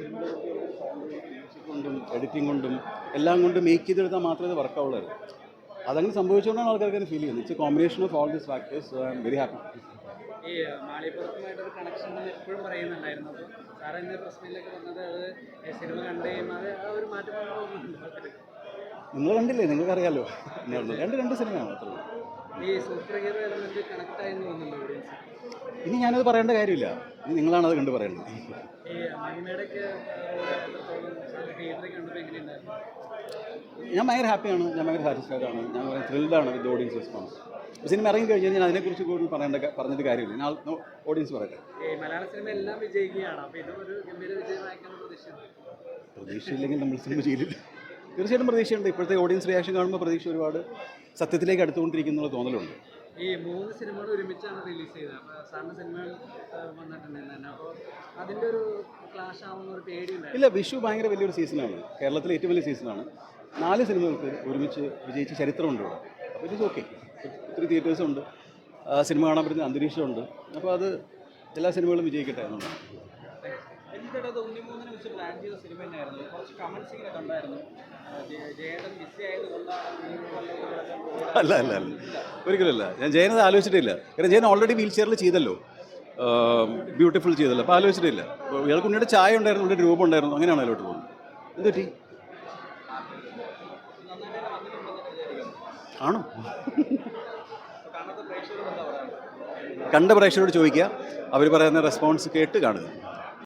Cinema കൊണ്ടും editing കൊണ്ടും എല്ലാം കൊണ്ടും മേക്ക് ചെയ്തെടുത്താൽ മാത്രമേ ഇത് വർക്കാവുള്ളൂ അതങ്ങനെ സംഭവിച്ചുകൊണ്ടാണ് ആൾക്കാർക്ക് ഫീൽ ചെയ്യുന്നത്. It's combination of all this factors I am very happy ഈ മാളിപ്പുറത്തുമായിട്ടൊരു കണക്ഷൻ എപ്പോഴും പറയുന്നുണ്ടായിരുന്നു. അപ്പോൾ സാറ് ഇന്ന് പ്രസ് മീറ്റിലൊക്കെ പറഞ്ഞത് അത് സിനിമ കണ്ടു കഴിയുമ്പോൾ അത് ആ ഒരു മാറ്റം നിങ്ങൾ കണ്ടില്ലേ? നിങ്ങൾക്കറിയാലോ. രണ്ട് രണ്ട് സിനിമയാണ് മാത്രമേ ഈ സൂപ്പർ ഹീറോ എലമെന്റ് കണക്ട് ആയെന്ന് തോന്നുന്നുണ്ട് ഓഡിയൻസ് ഇനി ഞാനത് പറയേണ്ട കാര്യമില്ല. ഇനി നിങ്ങളാണ് അത് കണ്ടു പറയുന്നത് ഞാൻ ഭയങ്കര ഹാപ്പിയാണ്. ഞാൻ ഭയങ്കര സാറ്റിസ്ഫൈഡ് ആണ് ഞാൻ ഭയങ്കര ത്രില്ഡാണ് വിത്ത് ഓഡിയൻസ് റെസ്പോൺസ്. സിനിമ ഇറങ്ങി കഴിഞ്ഞ് ഞാൻ അതിനെക്കുറിച്ച് കൂടുതൽ പറയേണ്ട പറഞ്ഞിട്ട് കാര്യമില്ല. ഞാൻ ഓഡിയൻസ് പറയട്ടെ. പ്രതീക്ഷയില്ലെങ്കിൽ നമ്മൾ സിനിമ ചെയ്തില്ല. തീർച്ചയായിട്ടും പ്രതീക്ഷയുണ്ട്. ഇപ്പോഴത്തെ ഓഡിയൻസ് റിയാക്ഷൻ കാണുമ്പോൾ പ്രതീക്ഷ ഒരുപാട് സത്യത്തിലേക്ക് അടുത്തുകൊണ്ടിരിക്കുന്നുള്ള തോന്നലുണ്ട്. ഈ മൂന്ന് സിനിമകൾ ഒരുമിച്ചാണ് റിലീസ് ചെയ്തത്. അപ്പോൾ സാറിന്റെ സിനിമകൾ വന്നിട്ടുണ്ടായിരുന്നു അപ്പോൾ അതിന്റെ ഒരു ക്ലാഷ് ആവുന്ന ഒരു പേടിയുണ്ടായിരുന്നു ഇല്ല വിഷു ഭയങ്കര വലിയൊരു സീസണാണ്. കേരളത്തിലെ ഏറ്റവും വലിയ സീസണാണ്. നാല് സിനിമകൾക്ക് ഒരുമിച്ച് വിജയിച്ച ചരിത്രമുണ്ട് ഇവിടെ. അപ്പോൾ ഇറ്റ് ഓക്കെ ഒത്തിരി തിയേറ്റേഴ്സും ഉണ്ട്. ആ, സിനിമ കാണാൻ പറ്റുന്ന അന്തരീക്ഷമുണ്ട്. അപ്പോൾ അത് എല്ലാ സിനിമകളും വിജയിക്കട്ടെ എന്നുള്ളതാണ്. അത് ഉണ്ണിമൂന്നിനെ വെച്ച് പ്ലാൻ ചെയ്ത സിനിമ തന്നെയായിരുന്നു കുറച്ച് കമൻസിങ്ങനെ കണ്ടായിരുന്നു. അല്ല അല്ല അല്ല. ഒരിക്കലല്ല ഞാൻ ജയനത് ആലോചിച്ചിട്ടില്ല. കാരണം ജയൻ ഓൾറെഡി വീൽ ചെയറിൽ ചെയ്തല്ലോ. ബ്യൂട്ടിഫുൾ ചെയ്തല്ലോ. അപ്പോൾ ആലോചിച്ചിട്ടില്ല. അപ്പോൾ ഇയാൾക്ക് ഉണ്ണിയുടെ ചായ ഉണ്ടായിരുന്നു ഉണ്ണിയുടെ രൂപം ഉണ്ടായിരുന്നു. അങ്ങനെയാണ് അതിലോട്ട് പോകുന്നത്. എന്ത് പറ്റി? ആണോ? കണ്ട പ്രേക്ഷകരോട് ചോദിക്കുക. അവർ പറയുന്ന റെസ്പോൺസ് കേട്ട് കാണുക.